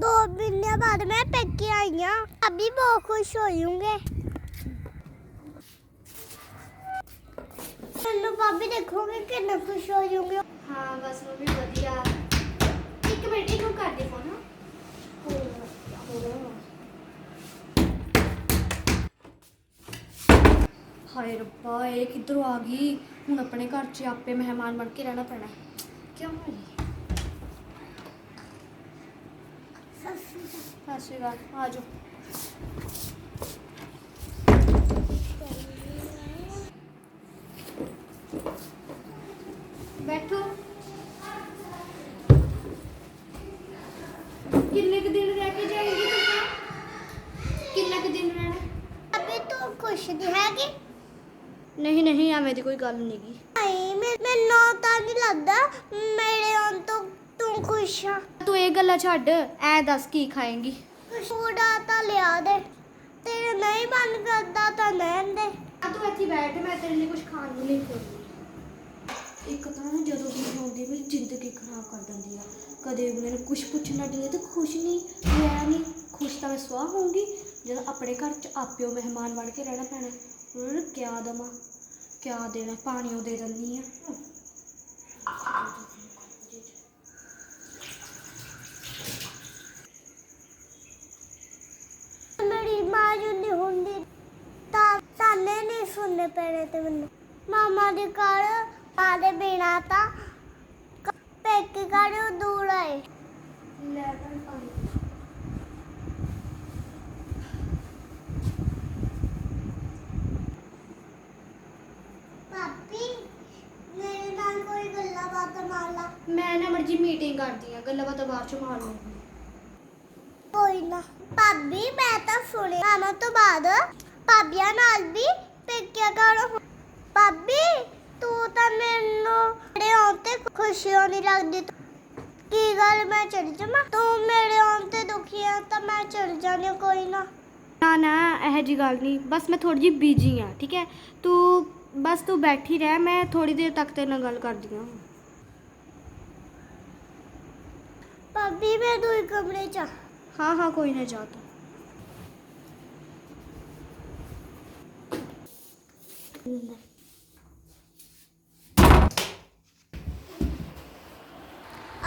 ਦੋ ਮਹੀਨੇ ਬਾਅਦ ਮੈਂ ਪੇਕੇ ਆਈ ਆ। ਅਭੀ ਬਹੁਤ ਖੁਸ਼ ਹੋਈਉਂਗੇ। ਮੈਨੂੰ ਭਾਬੀ ਦੇਖੋਗੇ ਕਿੰਨਾ ਖੁਸ਼ ਹੋ ਜਾਓਗੇ ਹਾਂ, ਬਸ ਮੰਮੀ ਵਧੀਆ। ਇੱਕ ਮਿੰਟ ਇਹਨੂੰ ਕਰ ਦੇ ਫੋਨ ਹਾਏ ਰੱਬਾ, ਇਹ ਕਿੱਧਰੋਂ ਆ ਗਈ? ਹੁਣ ਆਪਣੇ ਘਰ 'ਚ ਆਪੇ ਮਹਿਮਾਨ ਬਣ ਕੇ ਰਹਿਣਾ ਪੈਣਾ। ਕਿਉਂ ਮਾਰੀ ਸਤਿ ਸ਼੍ਰੀ ਅਕਾਲ ਆ ਜਾਓ। ਬੈਠੋ। ਕਿੰਨੇ ਕੁ ਦਿਨ ਰਹਿ ਕੇ ਜਾਏਂਗੀ ਤੁਸੀਂ? ਕਿੰਨਾ ਕੁ ਦਿਨ ਰਹਿਣਾ? ਅਬੇ ਤੂੰ ਖੁਸ਼ ਨਹੀਂ ਹੈਗੀ? ਨਹੀਂ ਨਹੀਂ ਐਵੇਂ ਦੀ ਕੋਈ ਗੱਲ ਨਹੀਂ ਗੀ ਨਹੀਂ ਮੈਂ ਮੈਨੂੰ ਤਾਂ ਨਹੀਂ ਲੱਗਦਾ ਮੇਰੇ ਆਉਣ ਤੋਂ ਤੂੰ ਖੁਸ਼ ਆ। ਇਹ ਗੱਲਾਂ ਛੱਡ ਐ ਦੱਸ ਕੀ ਖਾਏਂਗੀ? ਕੂੜਾ ਤਾਂ ਲਿਆ ਦੇ ਤੇਰੇ ਨਹੀਂ ਬੰਦ ਕਰਦਾ ਤਾਂ ਰਹਿਣ ਦੇ। ਆ ਤੂੰ ਇੱਥੇ ਬੈਠ ਮੈਂ ਤੇਰੇ ਲਈ ਕੁਝ ਖਾਣ ਨੂੰ ਲੈ ਕੇ ਆਉਂਦੀ ਇੱਕ ਤਾਂ ਨਾ ਜਦੋਂ ਦੀ ਆਉਂਦੀ ਮੇਰੀ ਜ਼ਿੰਦਗੀ ਖਰਾਬ ਕਰ ਦਿੰਦੀ ਆ। ਕਦੇ ਮੈਨੂੰ ਕੁਝ ਪੁੱਛਣਾ ਦਿੰਦੀ ਤੇ ਖੁਸ਼ ਨਹੀਂ ਮੈਂ ਨਹੀਂ। ਖੁਸ਼ ਤਾਂ ਮੈਂ ਸਵਾਹ ਹੋਊਂਗੀ ਜਦੋਂ ਆਪਣੇ ਘਰ ਚ ਆਪਿਓ ਮਹਿਮਾਨ ਬਣ ਕੇ ਰਹਿਣਾ ਪੈਣਾ। ਉਹਨਾਂ ਨੂੰ ਕਿਆ ਦਵਾਂ? ਕਿਆ ਦੇਣਾ? ਪਾਣੀ ਉਹ ਦੇ ਦਿੰਦੀ ਆ ਮੇਰੀ ਮਾਂ ਜੋ ਨਹੀਂ ਹੁੰਦੀ ਤਾਂ ਤਾਨੇ ਨਹੀਂ ਸੁਣਨੇ ਪੈਣੇ ਤੇ ਮੈਨੂੰ। ਮਾਮਾ ਦੇ ਘਰ ਮਾਂ ਦੇ ਬਿਨਾ ਤਾਂ ਪੇਕੇ ਘਰ ਦੂਰ ਆਏ ਪਾਪੀ ਮੇਰੇ ਨਾਲ ਕੋਈ ਗੱਲਾਂ ਬਾਤਾਂ ਮਾਰ ਲਾ। ਮੈਂ ਨਾ ਮਰਜ਼ੀ ਮੀਟਿੰਗ ਕਰਦੀ ਆ ਗੱਲਾਂ ਬਾਤਾਂ ਬਾਅਦ ਚ ਮਾਰ ਲੂੰਗੀ ਕੋਈ ਨਾ। ਭਾਬੀ ਮੈਂ ਤਾਂ ਸੁਣਿਆ। ਮਾਮਾ ਤੋਂ ਬਾਅਦ ਭਾਬੀਆਂ ਨਾਲ ਵੀ ਪੇਕਿਆ ਘਰ ਭਾਬੀ ਤੂੰ ਤਾਂ ਮੈਨੂੰ ਮੇਰੇ ਆਉਣ ਤੇ ਖੁਸ਼ੀ ਨਹੀਂ ਲੱਗਦੀ। ਕੀ ਗੱਲ ਮੈਂ ਚਲ ਜਾਵਾਂ? ਤੂੰ ਮੇਰੇ ਆਉਣ ਤੇ ਦੁਖੀ ਆ ਤਾਂ ਮੈਂ ਚਲ ਜਾਣੀ ਕੋਈ ਨਾ। ਨਾ ਨਾ ਇਹ ਜੀ ਗੱਲ ਨਹੀਂ। ਬਸ ਮੈਂ ਥੋੜੀ ਜਿਹੀ ਬੀਜੀ ਆ ਠੀਕ ਹੈ? ਤੂੰ ਬਸ ਤੂੰ ਬੈਠੀ ਰਹਿ ਮੈਂ ਥੋੜੀ ਦੇਰ ਤੱਕ ਤੇਰੇ ਨਾਲ ਗੱਲ ਕਰਦੀ ਹਾਂ। ਭਾਬੀ ਮੈਂ ਦੂਈ ਕਮਰੇ ਚ ਆ। ਹਾਂ ਹਾਂ ਕੋਈ ਨਾ ਜਾ ਤੂੰ।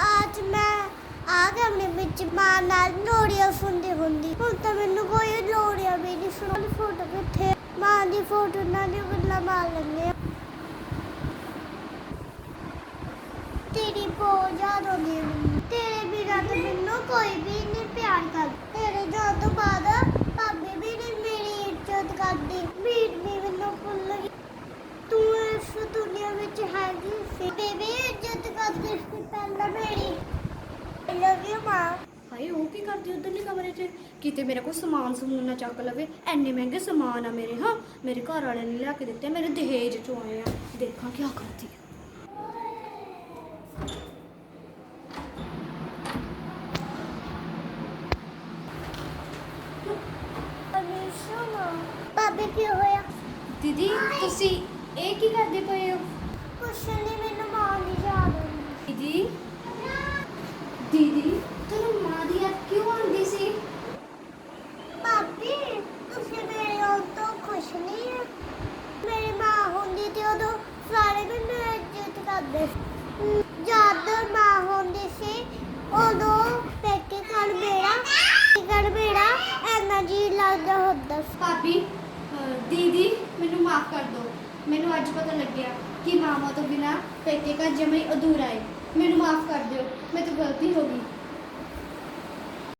ਅੱਜ ਮੈਂ ਆ ਕਮਰੇ ਵਿੱਚ ਮਾਂ ਨਾਲ ਲੋੜੀਆਂ ਸੁਣਦੀ ਹੁੰਦੀ। ਹੁਣ ਤਾਂ ਮੈਨੂੰ ਕੋਈ ਲੋੜੀਆਂ ਵੀ ਨਹੀਂ ਸੁਣਦੀ ਫੋਟੋ ਕਿੱਥੇ ਮਾਂ ਦੀ ਫੋਟੋ ਨਾਲ ਹੀ ਗੱਲਾਂ ਮਾਰ ਲੈਂਦੇ ਆ। ਤੇਰੀ ਬਹੁਤ ਯਾਦ ਆਉਂਦੀ ਹੈ ਮੈਨੂੰ। ਤੇਰੇ ਬਿਨਾਂ ਤਾਂ ਮੈਨੂੰ ਕੋਈ ਵੀ ਨਹੀਂ ਪਿਆਰ ਕਰਦਾ। ਤੇਰੇ ਜਾਣ ਤੋਂ ਬਾਅਦ ਭਾਬੀ ਵੀ ਨਹੀਂ ਮੇਰੀ ਇੱਜ਼ਤ ਕਰਦੀ ਮੀਟ ਵੀ ਮੈਨੂੰ ਭੁੱਲ ਗਈ ਤੂੰ ਇਸ ਦੁਨੀਆ ਵਿੱਚ ਹੈਗੀ ਸੀ। ਬੇਬੀ ਇੱਜ਼ਤ ਕਰਦੀ ਸੀ ਪਹਿਲਾਂ ਮੇਰੀ। I love you ਮਾਂ। ਹਾਏ ਉਹ ਕੀ ਕਰਦੀ ਉਧਰਲੇ ਕਮਰੇ 'ਚ? ਕਿਤੇ ਮੇਰਾ ਕੋਈ ਸਮਾਨ ਸਮੂਨ ਨਾ ਚੱਕ ਲਵੇ। ਐਨੇ ਮਹਿੰਗੇ ਸਮਾਨ ਆ ਮੇਰੇ ਹਾਂ। ਮੇਰੇ ਘਰ ਵਾਲੇ ਨੇ ਲਿਆ ਕੇ ਦਿੱਤੇ ਮੇਰੇ ਦਹੇਜ 'ਚੋਂ ਆਏ ਆ। ਦੇਖਾਂ ਕੀ ਕਰਦੀ ਆ। ਅਨੀਸ਼ਾ ਮਾਂ। ਭਾਬੀ ਕੀ ਹੋਇਆ? ਦੀਦੀ ਤੁਸੀਂ ਇਹ ਕੀ ਕਰਦੇ ਪਏ ਹੋ? ਕੁਛ ਨਹੀਂ ਮੈਨੂੰ ਮਾਂ ਦੀ ਯਾਦ ਆਉਂਦੀ। ਦੀਦੀ? ਦੀਦੀ? ਤੁਹਾਨੂੰ ਮਾਂ ਦੀ ਯਾਦ ਕਿਉਂ ਆਉਂਦੀ ਸੀ? ਭਾਬੀ ਤੁਸੀਂ ਮੇਰੇ ਤੋਂ ਖੁਸ਼ ਨਹੀਂ ਹੈ। ਮੇਰੀ ਮਾਂ ਹੁੰਦੀ ਤੇ ਉਦੋਂ ਸਾਰੇ ਮੈਨੂੰ ਇੱਜ਼ਤ ਕਰਦੇ ਜਦ ਮਾਂ ਹੁੰਦੀ ਸੀ ਉਦੋਂ ਪੇਕੇ ਘਰ ਮੇਰਾ ਘਰ ਮੇਰਾ ਐਨਾ ਜੀ ਲੱਗਦਾ ਹੁੰਦਾ ਸੀ। ਭਾਬੀ ਦੀਦੀ ਮੈਨੂੰ ਮਾਫ ਕਰ ਦਿਓ। ਮੈਨੂੰ ਅੱਜ ਪਤਾ ਲੱਗਿਆ ਕਿ ਮਾਮਾ ਤੋਂ ਬਿਨਾ ਪੇਕੇ ਘਰ ਜਮੇ ਅਧੂਰਾ ਹੈ। ਮੈਨੂੰ ਮਾਫ ਕਰ ਦਿਓ, ਮੈਂ ਤੋਂ ਗਲਤੀ ਹੋ ਗਈ।